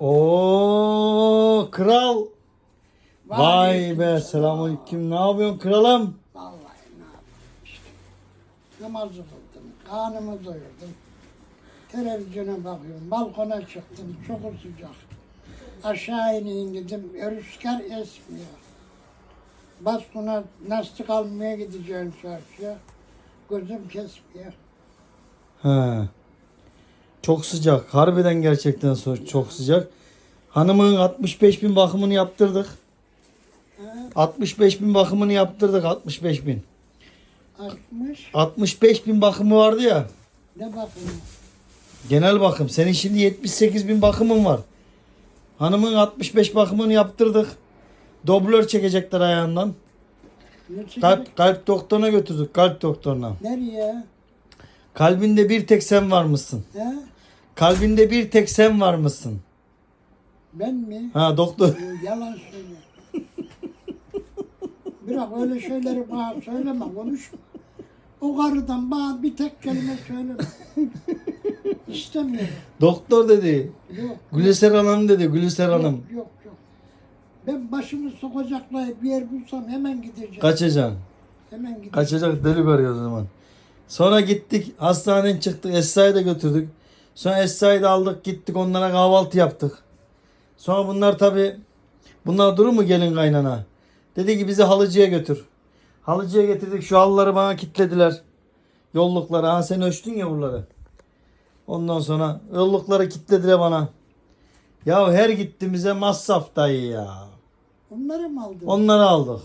Oo kral. Vay Aleyküm be selam. selamünaleyküm. Ne yapıyorsun kralım? Vallahi ne yapayım işte. Namazı kıldım, karnımı doyurdum. Televizyona bakıyorum, balkona çıktım, çok sıcak. Aşağı ineyim dedim, rüzgar esmiyor. Baskına lastik almaya gideceğim çarşıya. Gözüm kesmiyor. He. Çok sıcak. Harbiden gerçekten so- çok sıcak. Hanımın 65 bin bakımını yaptırdık. He, 65 bin bakımını yaptırdık. 65 bin. 60, 65 bin bakımı vardı ya. ne bakımı? Genel bakım. Senin şimdi 78 bin bakımın var. Hanımın 65 bakımını yaptırdık. Doblör çekecekler ayağından. Ne? Kalp, kalp doktoruna götürdük. Kalp doktoruna. Nereye? Kalbinde bir tek sen var mısın? He? Kalbinde bir tek sen var mısın? Ben mi? Ha doktor. Yo, Yalan söylüyor. Bırak öyle şeyleri bana söyleme, konuşma. O karıdan bana bir tek kelime söyleme. İstemiyorum. Doktor dedi. Yok, Gülüser Hanım dedi. Gülüser Hanım. yok, yok, yok. Ben başımı sokacaklar bir yer bulsam hemen gideceğim. Kaçacaksın. Hemen gideceğim. Kaçacak delik arıyor o zaman. Sonra gittik hastaneden çıktık Esra'yı da götürdük. Sonra Esra'yı aldık gittik onlara kahvaltı yaptık. Sonra bunlar tabi bunlar durur mu gelin kaynana? Dedi ki bizi halıcıya götür. Halıcıya getirdik şu halıları bana kitlediler. Yollukları ha sen ölçtün ya buraları. Ondan sonra yollukları kitlediler bana. Ya her gittiğimize masraf dayı ya. Onları mı aldın? Onları aldık.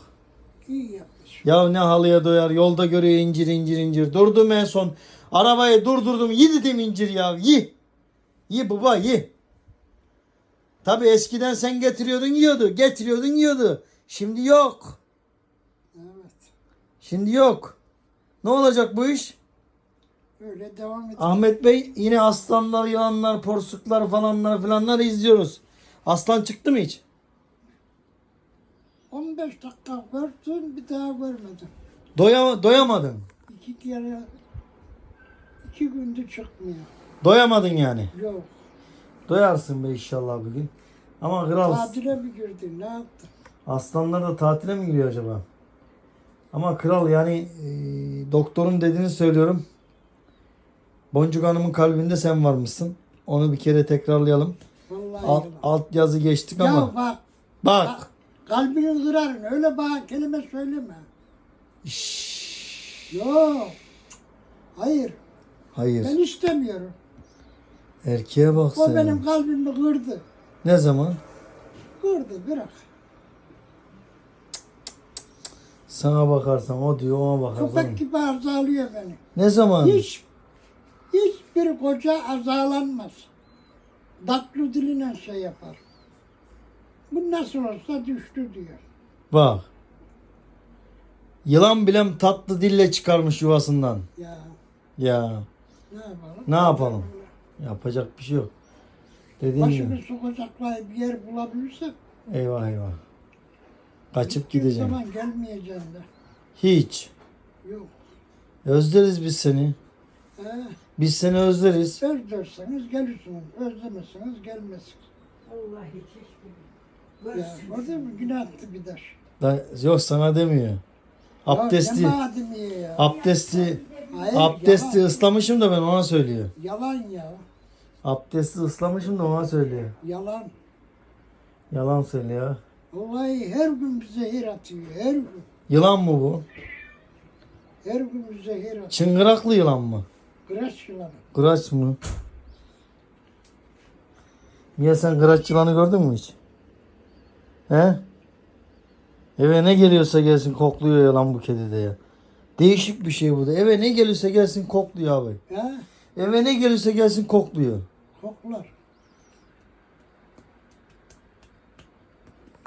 İyi yapmış. Ya ne halıya doyar yolda görüyor incir incir incir. Durdum en son. Arabayı durdurdum. Yi dedim incir ya. Yi. Yi baba yi. Tabi eskiden sen getiriyordun yiyordu. Getiriyordun yiyordu. Şimdi yok. Evet. Şimdi yok. Ne olacak bu iş? Öyle devam et. Ahmet Bey yine aslanlar, yılanlar, porsuklar falanlar filanlar izliyoruz. Aslan çıktı mı hiç? 15 dakika gördün bir daha görmedim. Doya, doyamadın. İki kere iki gündür çıkmıyor. Doyamadın yani. Yok. Doyarsın be inşallah bugün. Ama kral Tatile mi girdin? Ne yaptın? Aslanlar da tatile mi giriyor acaba? Ama kral yani e, doktorun dediğini söylüyorum. Boncuk Hanım'ın kalbinde sen varmışsın. Onu bir kere tekrarlayalım. Vallahi Alt, alt yazı geçtik Ya ama. bak, Bak. bak kalbini kırarın. Öyle bana kelime söyleme. Şşş. Yok. Hayır. Hayır. Ben istemiyorum. Erkeğe bak O sen. benim kalbimi kırdı. Ne zaman? Kırdı bırak. Sana bakarsan o diyor ona bakarsan. Köpek gibi azalıyor beni. Ne zaman? Hiç hiçbir koca azalanmaz. Tatlı diline şey yapar. Bu nasıl olsa düştü diyor. Bak. Yılan bilem tatlı dille çıkarmış yuvasından. Ya Ya ne yapalım? Ne yapalım? yapacak bir şey yok. Dediğim Başımı gibi. sokacaklar bir yer bulabilirsem Eyvah eyvah. Kaçıp hiçbir gideceğim. zaman gelmeyeceğim de. Hiç. Yok. Özleriz biz seni. He, Biz seni özleriz. özlerseniz gelirsiniz. Özlemezseniz gelmezsiniz. Allah hiç Ya, gördün mü? Günahtı bir taş. Da, yok sana demiyor. Abdesti. Ya, ne madem iyi ya. Abdesti. Hayır, Abdesti yalan, ıslamışım da ben ona söylüyor. yalan ya. Abdesti ıslamışım da ona söylüyor. Yalan. Yalan söylüyor. Vallahi her gün bir zehir atıyor. Her gün. Yılan mı bu? Her gün bir zehir atıyor. Çıngıraklı yılan mı? Kıraç yılanı. Kıraç mı? Niye sen kıraç yılanı gördün mü hiç? He? Eve ne geliyorsa gelsin kokluyor yılan bu kedi de ya. Değişik bir şey bu da. Eve ne gelirse gelsin kokluyor abi. He? Eve ne gelirse gelsin kokluyor. Koklar.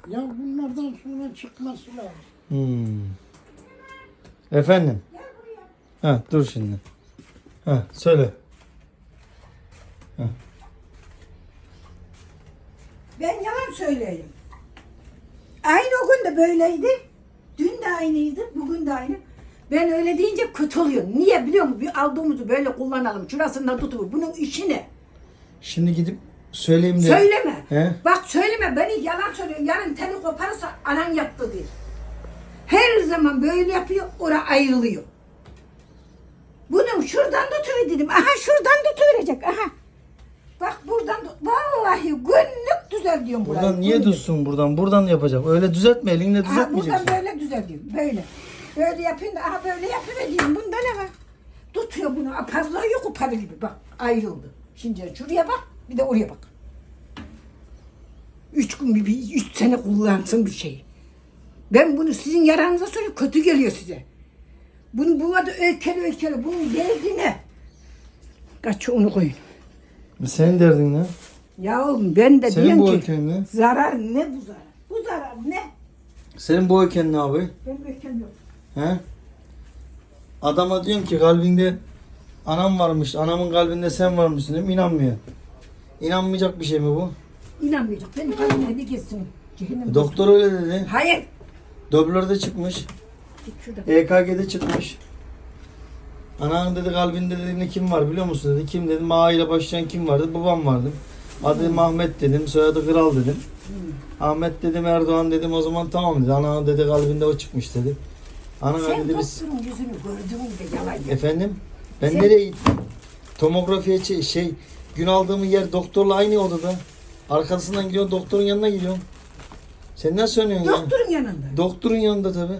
Ya bunlardan sonra çıkması lazım. Hmm. Efendim? Ha dur şimdi. Ha söyle. Ben yalan söyleyeyim. Aynı o gün de böyleydi. Dün de aynıydı, bugün de aynı. Ben öyle deyince kötü oluyor. Niye biliyor musun? Bir aldığımızı böyle kullanalım. Şurasında tutuyor. Bunun işi ne? Şimdi gidip söyleyeyim de. Söyleme. He? Bak söyleme beni yalan söylüyor. Yarın teni koparırsa anan yaptı diye. Her zaman böyle yapıyor, ora ayrılıyor. Bunun şuradan tutuver dedim. Aha şuradan tutuverecek. Aha. Bak buradan vallahi günlük düzel diyorum burayı. Buradan niye günlük. dursun buradan? Buradan yapacak. Öyle düzeltme elinle Aha, düzeltmeyeceksin. buradan böyle düzel diyorum. Böyle. Böyle yapayım da aha böyle yapıvereyim. Bunda ne var? Tutuyor bunu. Apazlıyor koparı gibi. Bak ayrıldı. Şimdi şuraya bak. Bir de oraya bak. Üç gün bir üç sene kullansın bir şey. Ben bunu sizin yaranıza söylüyorum. Kötü geliyor size. Bunu buna da öykeli öykeli. Bunun derdi ne? Kaç onu koyun. Senin derdin ne? Ya oğlum ben de Senin bu diyorum ki ülken ne? zarar ne bu zarar? Bu zarar ne? Senin bu ülken ne abi? Ben öykeli yok. He? Adama diyorum ki kalbinde anam varmış. Anamın kalbinde sen varmışsın diyorum. İnanmıyor. İnanmayacak bir şey mi bu? İnanmayacak. Benim kalbime bir geçsin. Cehennem. Doktor öyle dedi. Hayır. Doblörde çıkmış. Git. EKG'de çıkmış. Ananın dedi kalbinde dedi ne kim var biliyor musun dedi. Kim dedim Ma ile başlayan kim vardı? Babam vardı. Adı Mahmet dedim. Soyadı Kral dedim. Ahmet dedim Erdoğan dedim o zaman tamam dedi. Ananın dedi kalbinde o çıkmış dedi. Ana Sen dedi biz doktorun yüzünü gördün mü de yalan ya. efendim ben Sen- nereye gittim? Tomografiye şey, şey gün aldığım yer doktorla aynı odada. Arkasından gidiyorum doktorun yanına gidiyorum. Sen nasıl söylüyorsun ya? Doktorun yanında. Doktorun yanında tabi.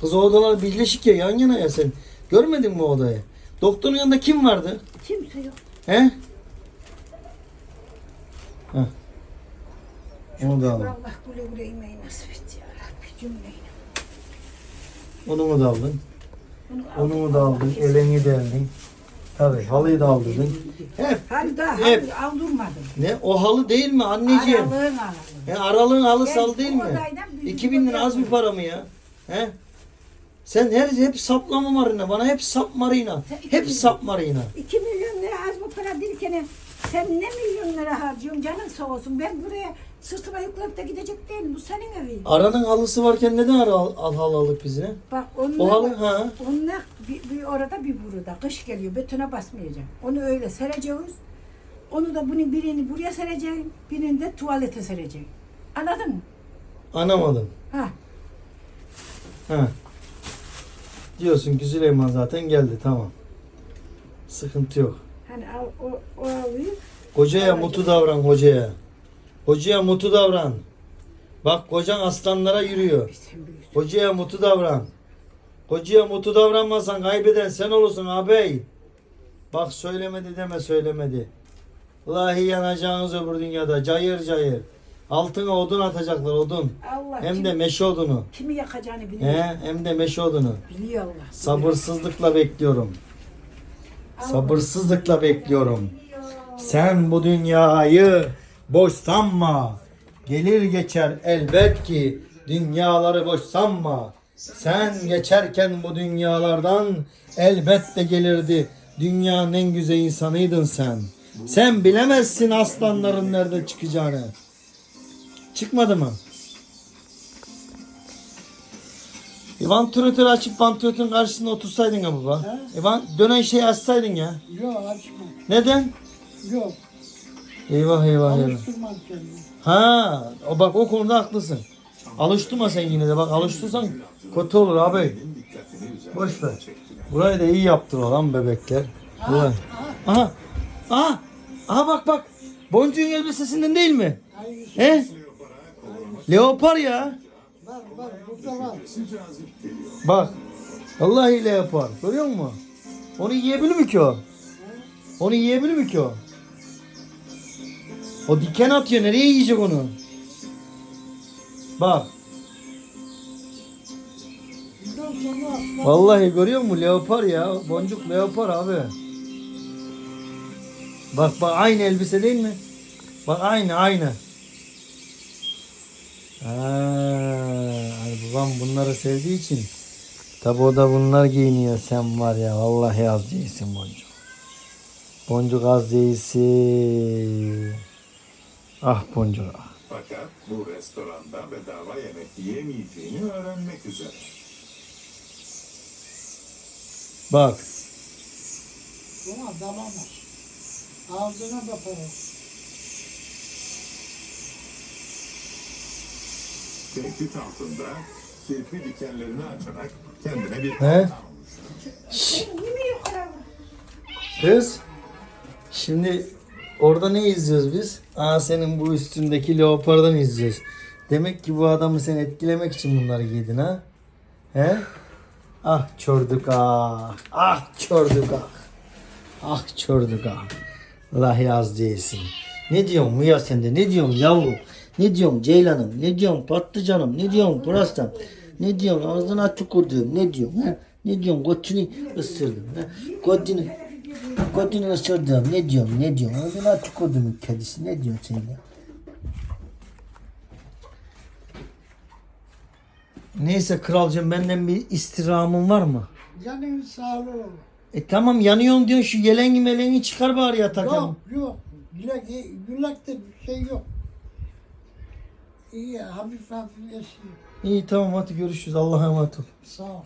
Kız o odalar birleşik ya yan yana ya sen. Görmedin mi o odayı? Doktorun yanında kim vardı? Kimse yok. He? Heh. Onu da aldın. Allah güle güle yemeği nasip et ya Rabbi cümleyi. Onu mu da aldın? Onu Onu mu da aldın? Eleni de aldın. Tabi halıyı da aldın. Hep. Hadi daha Hep. hadi aldırmadım. Ne? O halı değil mi anneciğim? Aralığın aralığı. He, aralığın halısı halı değil mi? odaydan büyük 2000 lira az bir para mı ya? He? Sen her hep saplama marina. Bana hep sap marina. Hep sap marina. 2 milyon lira az bu para değilken sen ne milyon lira harcıyorsun canın sağ olsun. Ben buraya sırtıma yüklenip de gidecek değilim. Bu senin evin. Aranın halısı varken neden ara al, al halı aldık biz ne? Bak onlar, O halı ha. onlar bir, bir orada bir burada. Kış geliyor. Betona basmayacağım. Onu öyle sereceğiz. Onu da bunun birini buraya sereceğim. Birini de tuvalete sereceğim. Anladın mı? Anamadım. Ha. Ha. Diyorsun ki Süleyman zaten geldi tamam. Sıkıntı yok. Hani o, o, o alıyı Hocaya mutu davran hocaya. Hocaya mutu davran. Bak kocan aslanlara yürüyor. Hocaya mutu davran. Hocaya mutu davranmazsan kaybeden sen olursun ağabey. Bak söylemedi deme söylemedi. Vallahi yanacağınız öbür dünyada cayır cayır. Altına odun atacaklar odun. Allah Hem kim- de meşe odunu. kimi yakacağını biliyor. He, hem de meşe odunu. Biliyor Allah. Sabırsızlıkla bekliyorum. Sabırsızlıkla bekliyorum. Sen bu dünyayı boş sanma. Gelir geçer elbet ki dünyaları boş sanma. Sen geçerken bu dünyalardan elbette gelirdi. Dünyanın en güzel insanıydın sen. Sen bilemezsin aslanların nerede çıkacağını. Çıkmadı mı? E, vantilatör açıp vantilatörün karşısında otursaydın ya baba. E, van, dönen şeyi açsaydın ya. Yok açma. Neden? Yok. Eyvah eyvah eyvah. Alıştırmaz kendini. Ha, o bak o konuda haklısın. Alıştırma sen yine de bak alıştırsan kötü olur abi. Boş ver. Burayı da iyi yaptır lan bebekler. Burayı. Aha. Aha. Aha bak bak. Boncuğun elbisesinden değil mi? He? Leopar ya. Bak. Vallahi leopar. Görüyor musun? Onu yiyebilir mi ki o? Onu yiyebilir mi ki o? O diken atıyor. Nereye yiyecek onu? Bak. Vallahi görüyor musun? Leopar ya. Boncuk leopar abi. Bak bak aynı elbise değil mi? Bak aynı aynı. Ha, babam bunları sevdiği için. Tabi o da bunlar giyiniyor. Sen var ya vallahi az değilsin boncuk. Boncuk az değilsin. Ah boncuk ah. Fakat bu restoranda bedava yemek yiyemeyeceğini öğrenmek üzere. Bak. buna dalamaz. Ağzına bakarız. Tehdit altında kirpi dikenlerini açarak kendine bir He? Kız. Şimdi orada ne izliyoruz biz? Aa senin bu üstündeki leopardan izliyoruz. Demek ki bu adamı sen etkilemek için bunları giydin ha? He? Ah çorduk ah. Ah çorduk ah. Ah çorduk ah. Allah yaz değilsin. Ne diyorsun Muya sen de? Ne diyorsun yavrum? Ne diyorsun Ceylan'ım? Ne diyorsun patlıcanım? Ne diyorsun pırastam? Ne diyorsun ağzına tükürdüm? Ne diyorsun? Ha? Ne diyorsun götünü ısırdım? Ha? Götünü, götünü ısırdım. Ne diyorsun? Ne diyorsun? Ağzına tükürdüm kedisi. Ne diyorsun sen ya? Neyse kralcığım benden bir istirhamın var mı? Canın sağlığı. E tamam yanıyorsun diyorsun şu yelengi melengi çıkar bari yatarken. Yok yok. Gülek, gülekte bir şey yok. İyi hafif hafif esiyor. İyi tamam hadi görüşürüz. Allah'a emanet ol. Sağ ol.